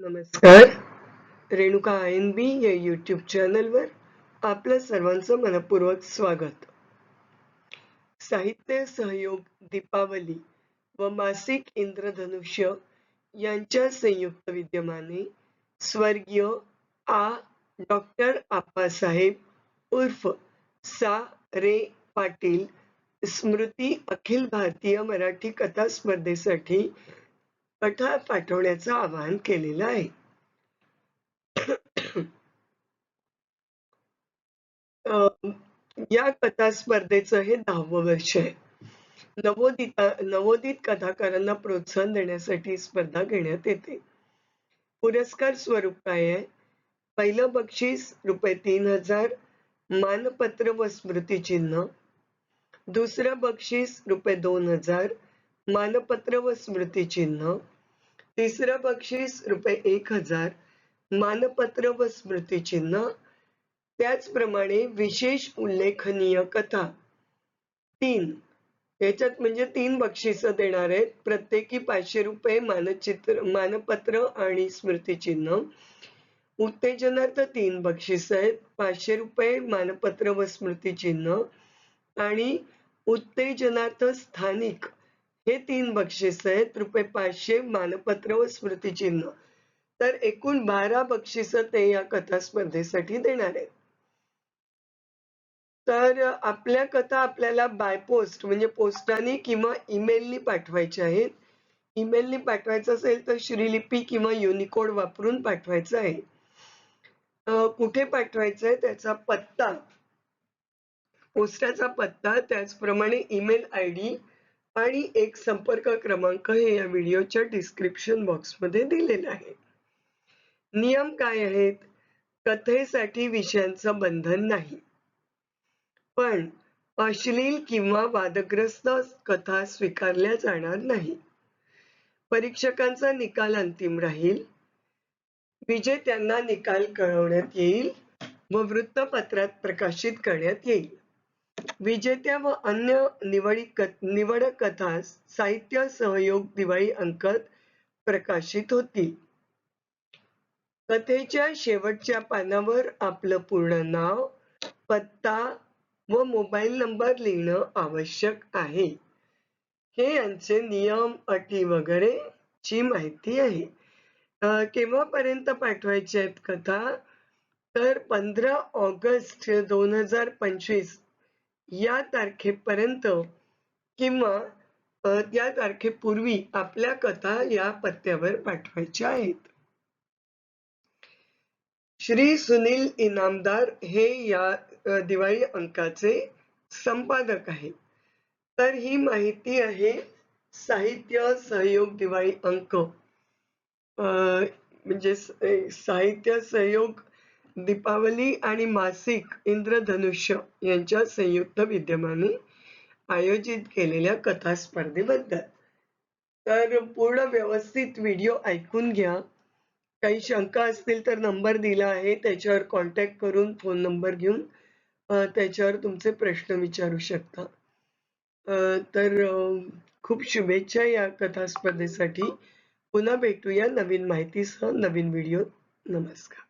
नमस्कार. रेणुका एन बी या यूट्यूब चॅनलवर आपलं सर्वांचं मनपूर्वक स्वागत. साहित्य सहयोग दीपावली व मासिक इंद्रधनुष्य यांच्या संयुक्त विद्यमाने स्वर्गीय आ डॉक्टर आप्पासाहेब उर्फ सा रे पाटील स्मृती अखिल भारतीय मराठी कथा स्पर्धेसाठी कथा पाठवण्याचं आवाहन केलेलं आहे. या कथा स्पर्धेचं हे दहावं वर्ष आहे. नवोदिता नवोदित कथाकारांना प्रोत्साहन देण्यासाठी स्पर्धा घेण्यात येते. पुरस्कार स्वरूप काय आहे? पहिलं बक्षीस रुपये तीन हजार मानपत्र व स्मृतिचिन्ह दुसरं बक्षीस रुपये दोन हजार मानपत्र व स्मृतिचिन्ह तिसरं बक्षीस रुपये एक हजार मानपत्र व स्मृतिचिन्ह त्याचप्रमाणे विशेष उल्लेखनीय कथा. तीन याच्यात म्हणजे तीन बक्षिस देणार आहेत. प्रत्येकी पाचशे रुपये मानचित्र मानपत्र आणि स्मृतिचिन्ह. उत्तेजनार्थ तीन बक्षीस आहेत. पाचशे रुपये मानपत्र व स्मृतिचिन्ह आणि उत्तेजनार्थ स्थानिक हे तीन बक्षीस आहेत. रुपये पाचशे मानपत्र व स्मृतिचिन्ह तर एकूण बारा बक्षिस ते या कथा स्पर्धेसाठी देणार आहेत. तर आपल्या कथा आपल्याला बाय पोस्ट म्हणजे पोस्टाने किंवा ईमेलनी पाठवायच्या आहेत. ईमेलनी पाठवायचं असेल तर श्रीलिपी किंवा युनिकोड वापरून पाठवायचं आहे. कुठे पाठवायचं आहे? त्याचा पत्ता. पोस्टाचा पत्ता त्याचप्रमाणे ईमेल आय डी आणि एक संपर्क क्रमांक हे या व्हिडिओच्या डिस्क्रिप्शन बॉक्समध्ये दिलेला आहे. नियम काय आहेत? कथेसाठी विषयांचं बंधन नाही. पण अश्लील किंवा वादग्रस्त कथा स्वीकारल्या जाणार नाही. परीक्षकांचा निकाल अंतिम राहील. विजेत्यांना निकाल कळवण्यात येईल व वृत्तपत्रात प्रकाशित करण्यात येईल. विजेत्या व अन्य निवडी निवड कथा साहित्य सहयोग दिवाळी अंकात प्रकाशित होतील कथेच्या शेवटच्या पानावर आपलं पूर्ण नाव पत्ता व मोबाईल नंबर लिहिणं आवश्यक आहे. हे यांचे नियम अटी वगैरे ची माहिती आहे. केव्हापर्यंत पाठवायचे आहेत कथा? तर पंधरा ऑगस्ट दोन हजार पंचवीस या तारखेपर्यंत किंवा त्या तारखेपूर्वी आपल्या कथा या पत्त्यावर पाठवायच्या आहेत. श्री सुनील इनामदार हे या दिवाळी अंकाचे संपादक आहेत. तर ही माहिती आहे साहित्य सहयोग दिवाळी अंक. म्हणजे साहित्य सहयोग दीपावली आणि मासिक इंद्रधनुष्य यांच्या संयुक्त विद्यमाने आयोजित केलेल्या कथा स्पर्धेबद्दल. तर पूर्ण व्यवस्थित व्हिडिओ ऐकून घ्या. काही शंका असतील तर नंबर दिला आहे त्याच्यावर कॉन्टॅक्ट करून फोन नंबर घेऊन त्याच्यावर तुमचे प्रश्न विचारू शकता. तर खूप शुभेच्छा या कथा स्पर्धेसाठी. पुन्हा भेटूया नवीन माहितीसह नवीन व्हिडिओ नमस्कार.